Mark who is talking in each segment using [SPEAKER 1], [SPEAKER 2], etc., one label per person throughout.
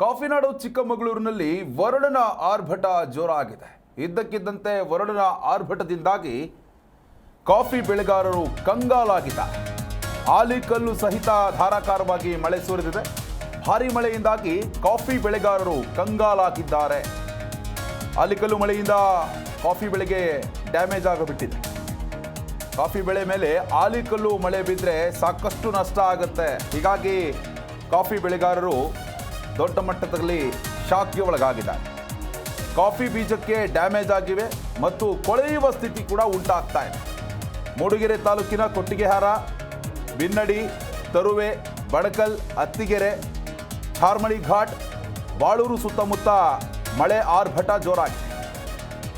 [SPEAKER 1] ಕಾಫಿನಾಡು ಚಿಕ್ಕಮಗಳೂರಿನಲ್ಲಿ ವರುಣನ ಆರ್ಭಟ ಜೋರಾಗಿದೆ. ಇದ್ದಕ್ಕಿದ್ದಂತೆ ವರುಣನ ಆರ್ಭಟದಿಂದಾಗಿ ಕಾಫಿ ಬೆಳೆಗಾರರು ಕಂಗಾಲಾಗಿದ್ದಾರೆ. ಆಲಿಕಲ್ಲು ಸಹಿತ ಧಾರಾಕಾರವಾಗಿ ಮಳೆ ಸುರಿದಿದೆ. ಭಾರಿ ಮಳೆಯಿಂದಾಗಿ ಕಾಫಿ ಬೆಳೆಗಾರರು ಕಂಗಾಲಾಗಿದ್ದಾರೆ. ಆಲಿಕಲ್ಲು ಮಳೆಯಿಂದ ಕಾಫಿ ಬೆಳೆಗೆ ಡ್ಯಾಮೇಜ್ ಆಗಿಬಿಟ್ಟಿದೆ. ಕಾಫಿ ಬೆಳೆ ಮೇಲೆ ಆಲಿಕಲ್ಲು ಮಳೆ ಬಿದ್ದರೆ ಸಾಕಷ್ಟು ನಷ್ಟ ಆಗುತ್ತೆ. ಹೀಗಾಗಿ ಕಾಫಿ ಬೆಳೆಗಾರರು ದೊಡ್ಡ ಮಟ್ಟದಲ್ಲಿ ಶಾಕ್ಗೆ ಒಳಗಾಗಿದ್ದಾರೆ. ಕಾಫಿ ಬೀಜಕ್ಕೆ ಡ್ಯಾಮೇಜ್ ಆಗಿವೆ ಮತ್ತು ಕೊಳೆಯುವ ಸ್ಥಿತಿ ಕೂಡ ಉಂಟಾಗ್ತಾ ಇದೆ. ಮೂಡಿಗೆರೆ ತಾಲೂಕಿನ ಕೊಟ್ಟಿಗೆಹಾರ ಬಿನ್ನಡಿ ತರುವೆ ಬಡಕಲ್ ಅತ್ತಿಗೆರೆ ಚಾರ್ಮಳಿ ಘಾಟ್, ಬಾಳೂರು ಸುತ್ತಮುತ್ತ ಮಳೆ ಆರ್ಭಟ ಜೋರಾಗಿದೆ.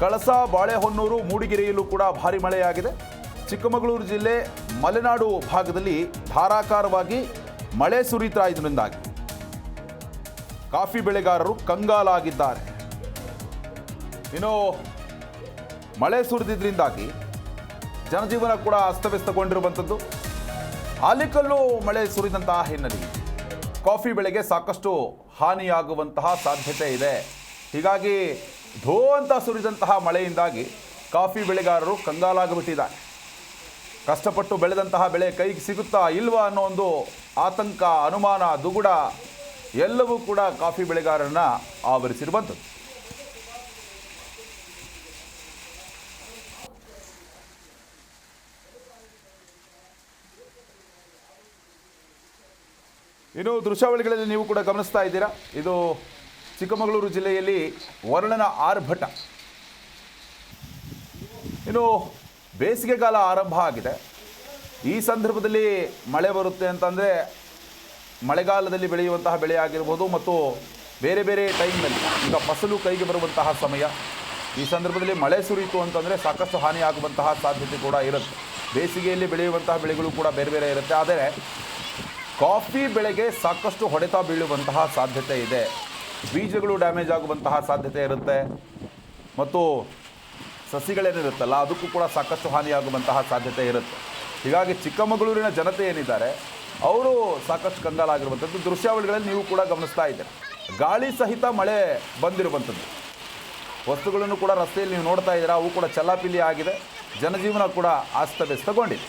[SPEAKER 1] ಕಳಸ, ಬಾಳೆಹೊನ್ನೂರು, ಮೂಡಿಗೆರೆಯಲ್ಲೂ ಕೂಡ ಭಾರಿ ಮಳೆಯಾಗಿದೆ. ಚಿಕ್ಕಮಗಳೂರು ಜಿಲ್ಲೆ ಮಲೆನಾಡು ಭಾಗದಲ್ಲಿ ಧಾರಾಕಾರವಾಗಿ ಮಳೆ ಸುರಿತಾ ಇದರಿಂದಾಗಿ. ಕಾಫಿ ಬೆಳೆಗಾರರು ಕಂಗಾಲಾಗಿದ್ದಾರೆ. ಇನ್ನು ಮಳೆ ಸುರಿದಿದ್ದರಿಂದಾಗಿ ಜನಜೀವನ ಕೂಡ ಅಸ್ತವ್ಯಸ್ತಗೊಂಡಿರುವಂಥದ್ದು. ಆಲಿಕಲ್ಲು ಮಳೆ ಸುರಿದಂತಹ ಹಿನ್ನೆಲೆ ಕಾಫಿ ಬೆಳೆಗೆ ಸಾಕಷ್ಟು ಹಾನಿಯಾಗುವಂತಹ ಸಾಧ್ಯತೆ ಇದೆ. ಹೀಗಾಗಿ ಧೋ ಅಂತ ಸುರಿದಂತಹ ಮಳೆಯಿಂದಾಗಿ ಕಾಫಿ ಬೆಳೆಗಾರರು ಕಂಗಾಲಾಗಿಬಿಟ್ಟಿದ್ದಾರೆ. ಕಷ್ಟಪಟ್ಟು ಬೆಳೆದಂತಹ ಬೆಳೆ ಕೈಗೆ ಸಿಗುತ್ತಾ ಇಲ್ವಾ ಅನ್ನೋ ಒಂದು ಆತಂಕ, ಅನುಮಾನ, ದುಗುಡ ಎಲ್ಲವೂ ಕೂಡ ಕಾಫಿ ಬೆಳೆಗಾರರನ್ನ ಆವರಿಸಿರುವಂಥದ್ದು ಇನ್ನು ದೃಶ್ಯಾವಳಿಗಳಲ್ಲಿ ನೀವು ಕೂಡ ಗಮನಿಸ್ತಾ ಇದ್ದೀರಾ? ಇದು ಚಿಕ್ಕಮಗಳೂರು ಜಿಲ್ಲೆಯಲ್ಲಿ ವರ್ಣನ ಆರ್ಭಟ. ಇನ್ನು ಬೇಸಿಗೆಗಾಲ ಆರಂಭ ಆಗಿದೆ. ಈ ಸಂದರ್ಭದಲ್ಲಿ ಮಳೆ ಬರುತ್ತೆ ಅಂತಂದರೆ ಮಳೆಗಾಲದಲ್ಲಿ ಬೆಳೆಯುವಂತಹ ಬೆಳೆ ಆಗಿರ್ಬೋದು ಮತ್ತು ಬೇರೆ ಬೇರೆ ಟೈಮ್ನಲ್ಲಿ ಈಗ ಫಸಲು ಕೈಗೆ ಬರುವಂತಹ ಸಮಯ. ಈ ಸಂದರ್ಭದಲ್ಲಿ ಮಳೆ ಸುರಿಯಿತು ಅಂತಂದರೆ ಸಾಕಷ್ಟು ಹಾನಿಯಾಗುವಂತಹ ಸಾಧ್ಯತೆ ಕೂಡ ಇರುತ್ತೆ. ಬೇಸಿಗೆಯಲ್ಲಿ ಬೆಳೆಯುವಂತಹ ಬೆಳೆಗಳು ಕೂಡ ಬೇರೆ ಬೇರೆ ಇರುತ್ತೆ. ಆದರೆ ಕಾಫಿ ಬೆಳೆಗೆ ಸಾಕಷ್ಟು ಹೊಡೆತ ಬೀಳುವಂತಹ ಸಾಧ್ಯತೆ ಇದೆ. ಬೀಜಗಳು ಡ್ಯಾಮೇಜ್ ಆಗುವಂತಹ ಸಾಧ್ಯತೆ ಇರುತ್ತೆ. ಮತ್ತು ಸಸಿಗಳೇನಿರುತ್ತಲ್ಲ, ಅದಕ್ಕೂ ಕೂಡ ಸಾಕಷ್ಟು ಹಾನಿಯಾಗುವಂತಹ ಸಾಧ್ಯತೆ ಇರುತ್ತೆ. ಹೀಗಾಗಿ ಚಿಕ್ಕಮಗಳೂರಿನ ಜನತೆ ಏನಿದ್ದಾರೆ ಅವರು ಸಾಕಷ್ಟು ಕಂಗಾಲಾಗಿರುವಂಥದ್ದು ದೃಶ್ಯಾವಳಿಗಳಲ್ಲಿ ನೀವು ಕೂಡ ಗಮನಿಸ್ತಾ ಇದ್ದೀರಿ. ಗಾಳಿ ಸಹಿತ ಮಳೆ ಬಂದಿರುವಂಥದ್ದು. ವಸ್ತುಗಳನ್ನು ಕೂಡ ರಸ್ತೆಯಲ್ಲಿ ನೀವು ನೋಡ್ತಾ ಇದ್ದೀರಾ, ಅವು ಕೂಡ ಚಲ್ಲಾಪಿಲ್ಲಿ ಆಗಿದೆ. ಜನಜೀವನ ಕೂಡ ಅಸ್ತವ್ಯಸ್ತಗೊಂಡಿದೆ.